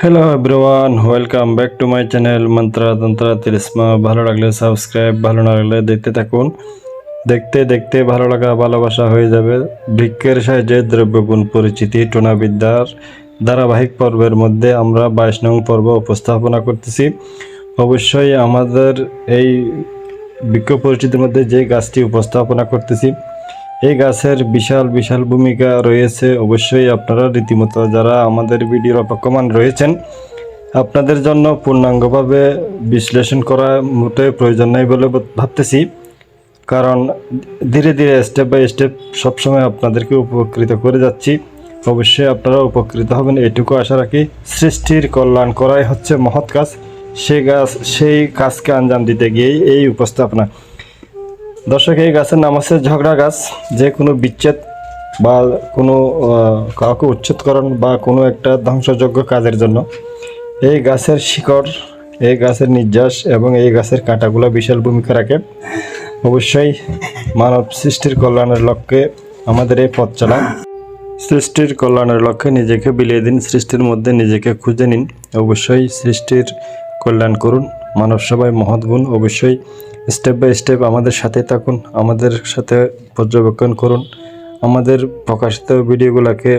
Hello everyone welcome back to my channel Mantra Tantra তিরিসমা ভালো লাগলে subscribe ভালো না লাগলে দেখতে থাকুন। দেখতে দেখতে ভালো লাগা, ভালোবাসা হয়ে যাবে। বৃক্ষের সাহায্যে দ্রব্যগুণ পরিচিতি, টোনাবিদ্যার ধারাবাহিক পর্বের মধ্যে আমরা বাইশ নং পর্ব উপস্থাপনা করতেছি। অবশ্যই আমাদের এই বৃক্ষ পরিচিতির মধ্যে যে গাছটি উপস্থাপনা করতেছি এই গাছের বিশাল বিশাল ভূমিকা রয়েছে। অবশ্যই আপনারা রীতিমতো যারা আমাদের ভিডিওর অপেক্ষমান রয়েছেন, আপনাদের জন্য পূর্ণাঙ্গভাবে বিশ্লেষণ করা মোটে প্রয়োজন নেই বলে ভাবতেছি। কারণ ধীরে ধীরে স্টেপ বাই স্টেপ সবসময় আপনাদেরকে উপকৃত করে যাচ্ছি। অবশ্যই আপনারা উপকৃত হবেন, এটুকু আশা রাখি। সৃষ্টির কল্যাণ করাই হচ্ছে মহৎ কাজ। সেই গাছ, সেই কাজকে আঞ্জাম দিতে গিয়েই এই উপস্থাপনা। দর্শক, এই গাছের নাম হচ্ছে ঝগড়া গাছ। যে কোনো বিচ্ছেদ বা কোনো কাউকে উচ্ছেদকরণ বা কোনো একটা ধ্বংসযোগ্য কাজের জন্য এই গাছের শিকড়, এই গাছের নির্যাস এবং এই গাছের কাঁটাগুলো বিশাল ভূমিকা রাখে। অবশ্যই মানব সৃষ্টির কল্যাণের লক্ষ্যে আমাদের এই পথ চলা। সৃষ্টির কল্যাণের লক্ষ্যে নিজেকে বিলিয়ে দিন, সৃষ্টির মধ্যে নিজেকে খুঁজে নিন। অবশ্যই সৃষ্টির কল্যাণ করুন। মানব সবাই মহৎ গুণ অবশ্যই স্টেপ বাই স্টেপ আমাদের সাথে থাকুন, আমাদের সাথে পর্যবেক্ষণ করুন, আমাদের প্রকাশিত ভিডিওগুলোকে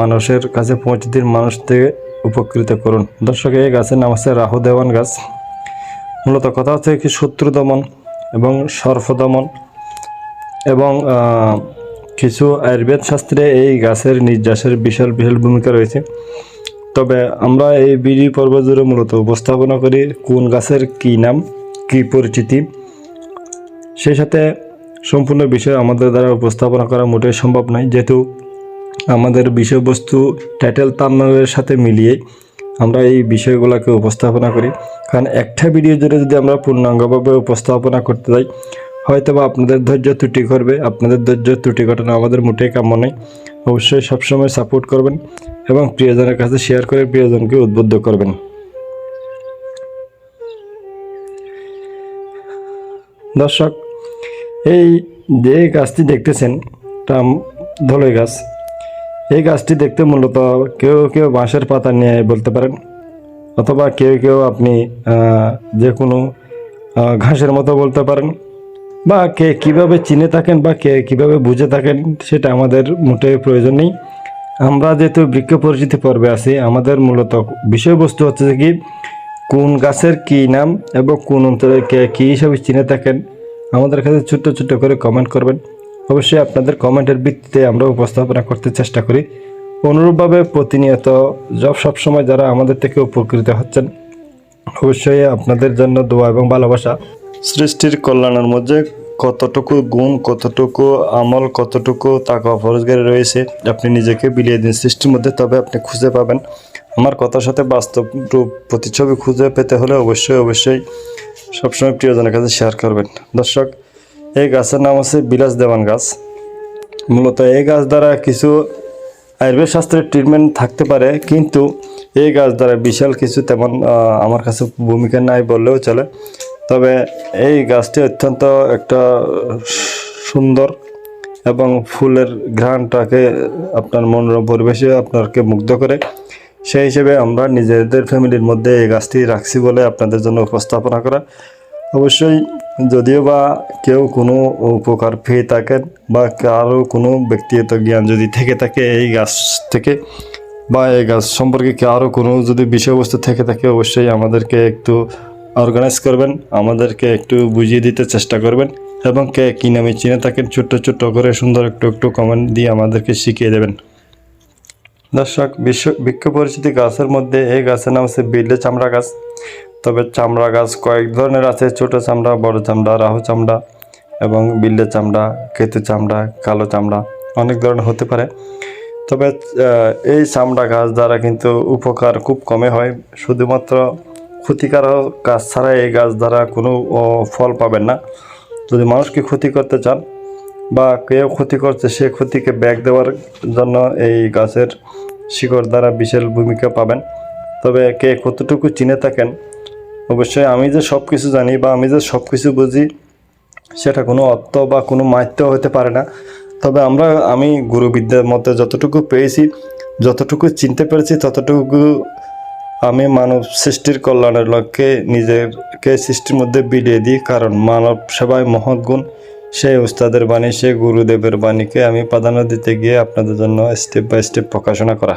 মানুষের কাছে পৌঁছে দিন মানুষ থেকে উপকৃত করুন। দর্শক, এই গাছের নাম আছে রাহু দেওয়ান গাছ। মূলত কথা হচ্ছে কি, শত্রু দমন এবং সর্প দমন এবং কিছু আয়ুর্বেদ শাস্ত্রে এই গাছের নির্যাসের বিশাল বিশাল ভূমিকা রয়েছে। তবে আমরা এই বিডি পর্ব জুড়ে মূলত উপস্থাপনা করি কোন গাছের কী নাম কী পরিচিতি? সেই সাথে সম্পূর্ণ বিষয় আমাদের দ্বারা উপস্থাপনা করা মোটেই সম্ভব নয়। যেহেতু আমাদের বিষয়বস্তু টাইটেল তামনামের সাথে মিলিয়ে আমরা এই বিষয়গুলোকে উপস্থাপনা করি। কারণ একটা ভিডিও জুড়ে যদি আমরা পূর্ণাঙ্গভাবে উপস্থাপনা করতে যাই হয়তো বা আপনাদের ধৈর্য ত্রুটি করবে। আপনাদের ধৈর্য ত্রুটি ঘটনা আমাদের মোটেই কাম্য নয়। অবশ্যই সবসময় সাপোর্ট করবেন এবং প্রিয়জনের কাছে শেয়ার করে প্রিয়জনকে উদ্বুদ্ধ করবেন। দর্শক, এই যে গাছটি দেখতেছেন তা ধলে গাছ। এই গাছটি দেখতে মূলত কেউ কেউ বাঁশের পাতা নিয়ে বলতে পারেন, অথবা কেউ কেউ আপনি যে কোনো ঘাসের মতো বলতে পারেন, বা কে কীভাবে চিনে থাকেন বা কে কীভাবে বুঝে থাকেন, সেটা আমাদের মোটে প্রয়োজন নেই। আমরা যেহেতু বৃক্ষ পরিচিতি পর্বে আছি, আমাদের মূলত বিষয়বস্তু হচ্ছে কি কোন গাছের কি নাম এবং কোন অঞ্চলে কে কী হিসাবে চিনে থাকেন, আমাদের কাছে ছোট্ট ছোট্ট করে কমেন্ট করবেন। অবশ্যই আপনাদের কমেন্টের ভিত্তিতে আমরা উপস্থাপনা করতে চেষ্টা করি। অনুরূপভাবে প্রতিনিয়ত সব সবসময় যারা আমাদের থেকে উপকৃত হচ্ছেন, অবশ্যই আপনাদের জন্য দোয়া এবং ভালোবাসা। সৃষ্টির কল্যাণের মধ্যে কতটুকু গুণ, কতটুকু আমল, কতটুকু তাকা ফরজগারি রয়েছে, আপনি নিজেকে বিলিয়ে দিন সৃষ্টির মধ্যে, তবে আপনি খুঁজে পাবেন। আমার কথার সাথে বাস্তব রূপ প্রতিচ্ছবি খুঁজে পেতে হলে অবশ্যই অবশ্যই সবসময় প্রিয়জনের কাছে শেয়ার করবেন। দর্শক, এই গাছের নাম হচ্ছে বিলাস দেওয়ান গাছ। মূলত এই গাছ দ্বারা কিছু আয়ুর্বেদ শাস্ত্রের ট্রিটমেন্ট থাকতে পারে, কিন্তু এই গাছ দ্বারা বিশাল কিছু তেমন আমার কাছে ভূমিকা নাই বললেও চলে। তবে এই গাছটি অত্যন্ত একটা সুন্দর এবং ফুলের ঘ্রাণটাকে আপনার মনোরম পরিবেশে আপনাকে মুগ্ধ করে। সেই হিসেবে আমরা নিজেদের ফ্যামিলির মধ্যে এই গাছটি রাখছি বলে আপনাদের জন্য উপস্থাপনা করা। অবশ্যই যদিও বা কেউ কোনো উপকার পেয়ে থাকেন বা কারও কোনো ব্যক্তিগত জ্ঞান যদি থেকে থাকে এই গাছ থেকে বা এই গাছ সম্পর্কে কারও কোনো যদি বিষয়বস্তু থেকে থাকে, অবশ্যই আমাদেরকে একটু অর্গানাইজ করবেন, আমাদেরকে একটু বুঝিয়ে দিতে চেষ্টা করবেন এবং কে কী নামে চিনে থাকেন, ছোট্ট ছোট্ট করে সুন্দর একটু একটু কমেন্ট দিয়ে আমাদেরকে শিখিয়ে দেবেন। দর্শক, বিশ্ব বৃক্ষ পরিচিতি গাছের মধ্যে এই গাছের নাম হচ্ছে বিল্লে চামড়া গাছ। তবে চামড়া গাছ কয়েক ধরনের আছে, ছোট চামড়া, বড় চামড়া, রাহু চামড়া এবং বিল্লে চামড়া, কেতু চামড়া, কালো চামড়া অনেক ধরনের হতে পারে। তবে এই চামড়া গাছ দ্বারা কিন্তু উপকার খুব কমে হয়। শুধুমাত্র ক্ষতিকারক গাছ ছাড়া এই গাছ দ্বারা কোনো ফল পাবেন না। যদি মানুষকে ক্ষতি করতে চান বা কেউ ক্ষতি করছে, সে ক্ষতিকে ব্যাগ দেওয়ার জন্য এই গাছের শিকড় দ্বারা বিশাল ভূমিকা পাবেন। তবে কে কতটুকু চিনে থাকেন, অবশ্যই আমি যে সব কিছু জানি বা আমি যে সব কিছু বুঝি, সেটা কোনো অর্থ বা কোনো মাহিত্য হতে পারে না। তবে আমরা, আমি গুরুবিদ্যার মধ্যে যতটুকু পেয়েছি, যতটুকু চিনতে পেরেছি, ততটুকু আমি মানব সৃষ্টির কল্যাণের লক্ষ্যে নিজেকে সৃষ্টির মধ্যে বিলিয়ে দিই। কারণ মানব সেবায় মহৎ গুণ সেই উস্তাদের বাণী, সেই গুরুদেবের বাণীকে আমি প্রাধান্য দিতে গিয়ে আপনাদের জন্য স্টেপ বাই স্টেপ প্রকাশনা করা।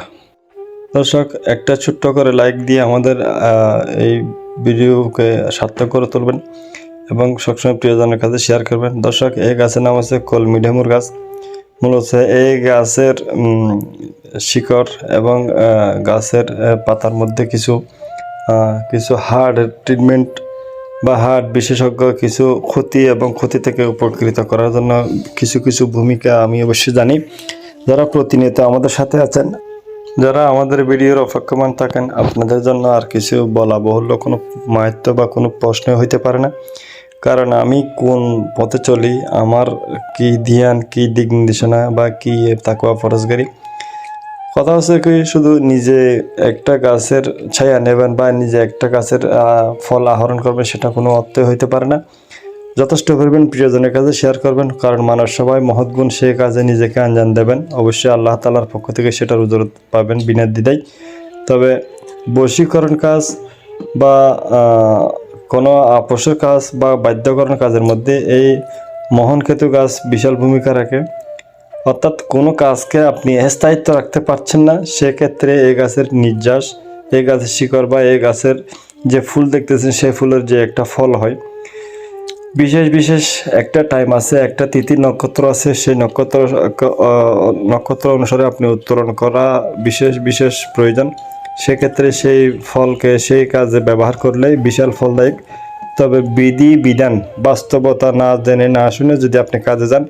দর্শক, একটা ছোট্ট করে লাইক দিয়ে আমাদের এই ভিডিওকে সার্থক করে তুলবেন এবং সবসময় প্রিয়জনের কাছে শেয়ার করবেন। দর্শক, এই গাছের নাম হচ্ছে কলমি ঢেমুর গাছ। মূলত এই গাছের শিকড় এবং গাছের পাতার মধ্যে কিছু কিছু হার্ড ট্রিটমেন্ট বা হার্ট বিশেষজ্ঞ কিছু ক্ষতি এবং ক্ষতি থেকে উপকৃত করার জন্য কিছু কিছু ভূমিকা আমি অবশ্যই জানি। যারা প্রতিনিয়ত আমাদের সাথে আছেন, যারা আমাদের ভিডিওর অপেক্ষমান থাকেন, আপনাদের জন্য আর কিছু বলা বহুল্য কোনো মাহাত্ম বা কোনো প্রশ্ন হইতে পারে না। কারণ আমি কোন পথে চলি, আমার কি ধ্যান, কি দিক নির্দেশনা বা কি তাকুয়া ফরজগারি কথা হচ্ছে কি, শুধু নিজে একটা গাছের ছায়া নেবেন বা নিজে একটা গাছের ফল আহরণ করবেন, সেটা কোনো অর্থ হইতে পারে না। যথেষ্ট করবেন প্রিয়জনের কাছে শেয়ার করবেন, কারণ মানুষ সবাই মহৎ গুণ সে কাজে নিজেকে আঞ্জাম দেবেন। অবশ্যই আল্লাহ তালার পক্ষ থেকে সেটার উজরত পাবেন বিনা দ্বিধায়। তবে বশীকরণ কাজ বা কোনো আপোষের কাজ বা বাধ্যকরণ কাজের মধ্যে এই মোহনকেতু গাছ বিশাল ভূমিকা রাখে। অর্থাৎ কোনো কাজকে আপনি স্থায়িত্ব রাখতে পারছেন না, সেক্ষেত্রে এই গাছের নির্যাস, এই গাছের শিকড় বা এই গাছের যে ফুল দেখতেছেন সেই ফুলের যে একটা ফল হয়। বিশেষ বিশেষ একটা টাইম আছে, একটা তিথি নক্ষত্র আছে, সেই নক্ষত্র নক্ষত্র অনুসারে আপনি উত্তোলন করা বিশেষ বিশেষ প্রয়োজন। সেক্ষেত্রে সেই ফলকে, সেই কাজে ব্যবহার করলে বিশাল ফলদায়ক। তবে বিধি, বিধান বাস্তবতা না জেনে, না শুনে যদি আপনি কাজে যান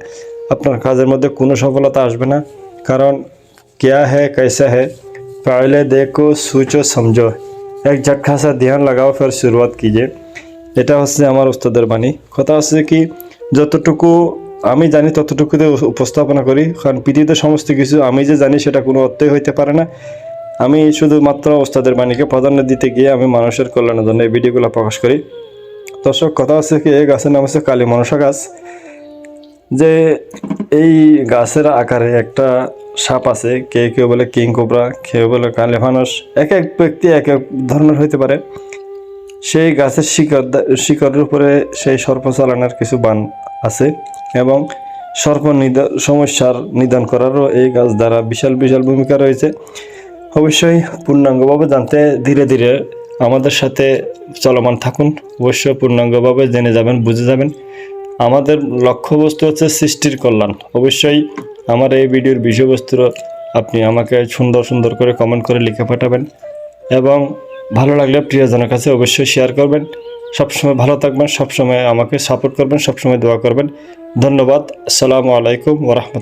আপনার কাজের মধ্যে কোনো সফলতা আসবে না কারণ क्या है कैसा है पहले देखो सोचो समझो এক ঝটকা সা ধ্যান লাগাও ফের শুরুয়াত কিজিয়ে এটা হচ্ছে আমার উস্তাদের বাণী কথা হচ্ছে কি যতটুকু আমি জানি ততটুকুতে উপ- উপস্থাপনা করি কারণ পৃথিবীতে সমস্ত কিছু আমি যে জানি সেটা কোনো অর্থই হইতে পারে না আমি শুধুমাত্র ওস্তাদের বাণীকে প্রাধান্য দিতে গিয়ে আমি মানুষের কল্যাণের জন্য এই ভিডিওগুলো প্রকাশ করি দর্শক কথা হচ্ছে কি এই গাছের নাম হচ্ছে কালী মনসা গাছ যে এই গাছের আকারে একটা সাপ আছে, কে কেউ বলে কিং কোবরা, কেউ বলে কালে মানুষ এক এক ব্যক্তি এক এক ধরনের হইতে পারে। সেই গাছের শিকড় শিকড়ের উপরে সেই সর্প চালানোর কিছু বান আছে এবং সর্প সমস্যার নিদান করারও এই গাছ দ্বারা বিশাল বিশাল ভূমিকা রয়েছে। অবশ্যই পূর্ণাঙ্গভাবে জানতে ধীরে ধীরে আমাদের সাথে চলমান থাকুন। অবশ্যই পূর্ণাঙ্গভাবে জেনে যাবেন, বুঝে যাবেন। আমাদের লক্ষ্যবস্তু হচ্ছে সৃষ্টির কল্যাণ। অবশ্যই আমার এই ভিডিওর বিষয়বস্তু আপনি আমাকে সুন্দর সুন্দর করে কমেন্ট করে লিখে পাঠাবেন এবং ভালো লাগলে প্রিয়জনের কাছে অবশ্যই শেয়ার করবেন। সবসময় ভালো থাকবেন, সবসময় আমাকে সাপোর্ট করবেন, সবসময় দোয়া করবেন। ধন্যবাদ, আসসালামু আলাইকুম ওরহমতুল্লাহ